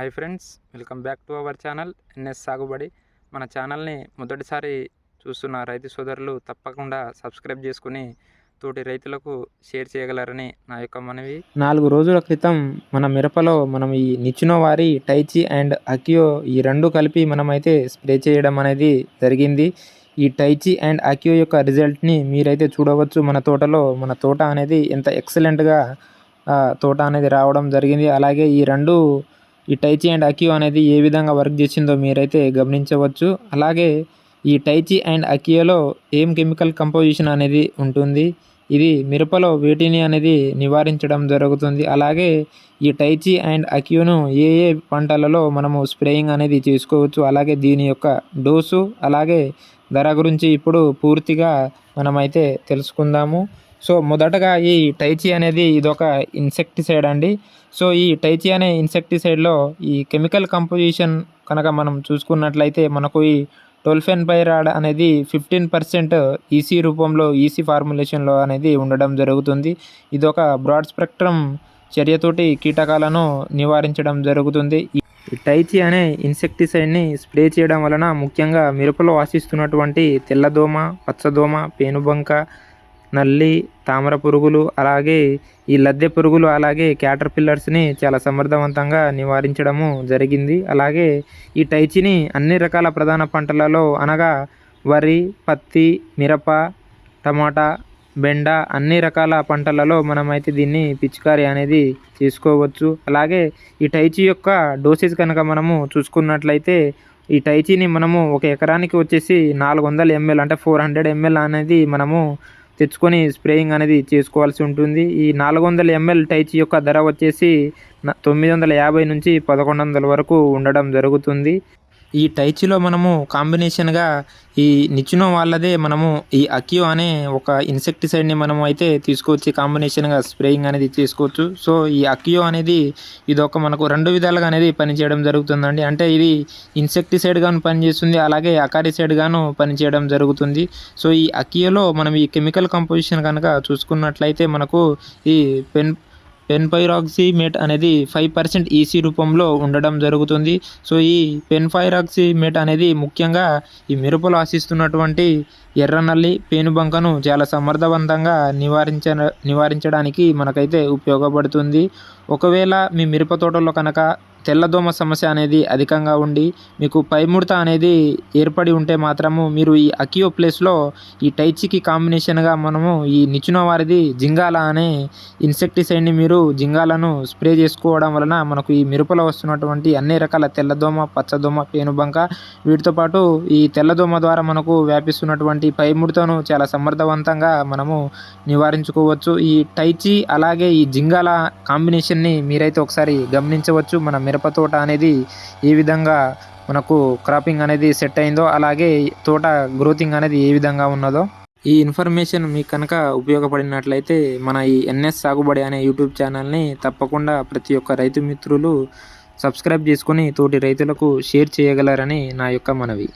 Hi friends welcome back to our channel NS సాగుబడి మన ఛానల్ని మొదటిసారి చూస్తున్న రైతు సోదరులు తప్పకుండా సబ్స్క్రైబ్ చేసుకుని తోటి రైతులకు షేర్ చేయగలరని నా యొక్క మనవి. నాలుగు రోజుల క్రితం మన మిరపలో మనం ఈ నిచ్చున వారి టైచి అండ్ అకియో ఈ రెండు కలిపి మనమైతే స్ప్రే చేయడం అనేది జరిగింది. ఈ టైచి అండ్ అకియో యొక్క రిజల్ట్ని మీరైతే చూడవచ్చు. మన తోటలో మన తోట అనేది ఎంత ఎక్సలెంట్గా తోట అనేది రావడం జరిగింది. అలాగే ఈ రెండు ఈ టైచి అండ్ అకియో అనేది ఏ విధంగా వర్క్ చేసిందో మీరైతే గమనించవచ్చు. అలాగే ఈ టైచి అండ్ అకియోలో ఏం కెమికల్ కంపోజిషన్ అనేది ఉంటుంది ఇది మిరపలో వేటిని అనేది నివారించడం జరుగుతుంది. అలాగే ఈ టైచి అండ్ అక్యూను ఏ ఏ పంటలలో మనము స్ప్రేయింగ్ అనేది చేసుకోవచ్చు అలాగే దీని యొక్క డోసు అలాగే ధర గురించి ఇప్పుడు పూర్తిగా మనమైతే తెలుసుకుందాము. సో మొదటగా ఈ టైచి అనేది ఇదొక ఇన్సెక్టిసైడ్ అండి. సో ఈ టైచి అనే ఇన్సెక్టిసైడ్లో ఈ కెమికల్ కంపోజిషన్ కనుక మనం చూసుకున్నట్లయితే మనకు ఈ టోల్ఫెన్ పైరాడ్ అనేది ఫిఫ్టీన్ పర్సెంట్ ఈసీ రూపంలో ఈసీ ఫార్ములేషన్లో అనేది ఉండడం జరుగుతుంది. ఇది ఒక బ్రాడ్ స్పెక్ట్రమ్ చర్యతోటి కీటకాలను నివారించడం జరుగుతుంది. ఈ టైచి అనే ఇన్సెక్టిసైడ్ని స్ప్రే చేయడం వలన ముఖ్యంగా మిరపలో వాసిస్తున్నటువంటి తెల్లదోమ పచ్చదోమ పేనుబంక నల్లి తామర పురుగులు అలాగే ఈ లద్దె పురుగులు అలాగే క్యాటర్ పిల్లర్స్ని చాలా సమర్థవంతంగా నివారించడము జరిగింది. అలాగే ఈ టైచిని అన్ని రకాల ప్రధాన పంటలలో అనగా వరి పత్తి మిరప టమాటా బెండ అన్ని రకాల పంటలలో మనమైతే దీన్ని పిచికారి అనేది చేసుకోవచ్చు. అలాగే ఈ టైచి యొక్క డోసేజ్ కనుక మనము చూసుకున్నట్లయితే ఈ టైచీని మనము ఒక ఎకరానికి వచ్చేసి నాలుగు వందల ఎంఎల్ అంటే ఫోర్ హండ్రెడ్ ఎంఎల్ అనేది మనము తెచ్చుకొని స్ప్రేయింగ్ అనేది చేసుకోవాల్సి ఉంటుంది. ఈ నాలుగు వందల ఎంఎల్ టైచి యొక్క ధర వచ్చేసి తొమ్మిది వందల యాభై నుంచి పదకొండు వందల వరకు ఉండడం జరుగుతుంది. ఈ టైచిలో మనము కాంబినేషన్గా ఈ నిచ్చునో వాళ్ళదే మనము ఈ అక్యో అనే ఒక ఇన్సెక్టిసైడ్ని మనము అయితే తీసుకోవచ్చు కాంబినేషన్గా స్ప్రేయింగ్ అనేది తీసుకోవచ్చు. సో ఈ అక్యో అనేది ఇది ఒక మనకు రెండు విధాలుగా అనేది పనిచేయడం జరుగుతుందండి. అంటే ఇది ఇన్సెక్టిసైడ్గాను పనిచేస్తుంది అలాగే అకారిసైడ్గాను పనిచేయడం జరుగుతుంది. సో ఈ అక్యోలో మనం ఈ కెమికల్ కంపోజిషన్ కనుక చూసుకున్నట్లయితే మనకు ఈ పెన్ పెన్పైరాక్సిమేట్ అనేది ఫైవ్ పర్సెంట్ ఈసీ రూపంలో ఉండడం జరుగుతుంది. సో ఈ పెన్ఫైరాక్సిమేట్ అనేది ముఖ్యంగా ఈ మిరపలు ఆశిస్తున్నటువంటి ఎర్రనల్లి పేనుబంకను చాలా సమర్థవంతంగా నివారించ నివారించడానికి మనకైతే ఉపయోగపడుతుంది. ఒకవేళ మీ మిరప తోటలో కనుక తెల్లదోమ సమస్య అనేది అధికంగా ఉండి మీకు పైముడత అనేది ఏర్పడి ఉంటే మాత్రము మీరు ఈ అకియో ప్లేస్లో ఈ టైచికి కాంబినేషన్గా మనము ఈ నిచ్చున వారిది జింగాల అనే ఇన్సెక్టిసైడ్ని మీరు జింగాలను స్ప్రే చేసుకోవడం వలన మనకు ఈ మిరపలో వస్తున్నటువంటి అన్ని రకాల తెల్లదోమ పచ్చదోమ పేనుబంక వీటితో పాటు ఈ తెల్లదోమ ద్వారా మనకు వ్యాపిస్తున్నటువంటి పైముడతను చాలా సమర్థవంతంగా మనము నివారించుకోవచ్చు. ఈ టైచి అలాగే ఈ జింగాల కాంబినేషన్ని మీరైతే ఒకసారి గమనించవచ్చు. మన మిరప తోట అనేది ఏ విధంగా మనకు క్రాపింగ్ అనేది సెట్ అయిందో అలాగే తోట గ్రోతింగ్ అనేది ఏ విధంగా ఉన్నదో ఈ ఇన్ఫర్మేషన్ మీకు కనుక ఉపయోగపడినట్లయితే మన ఈ ఎన్ఎస్ సాగుబడి అనే యూట్యూబ్ ఛానల్ని తప్పకుండా ప్రతి ఒక్క రైతు మిత్రులు సబ్స్క్రైబ్ చేసుకొని తోటి రైతులకు షేర్ చేయగలరని నా యొక్క మనవి.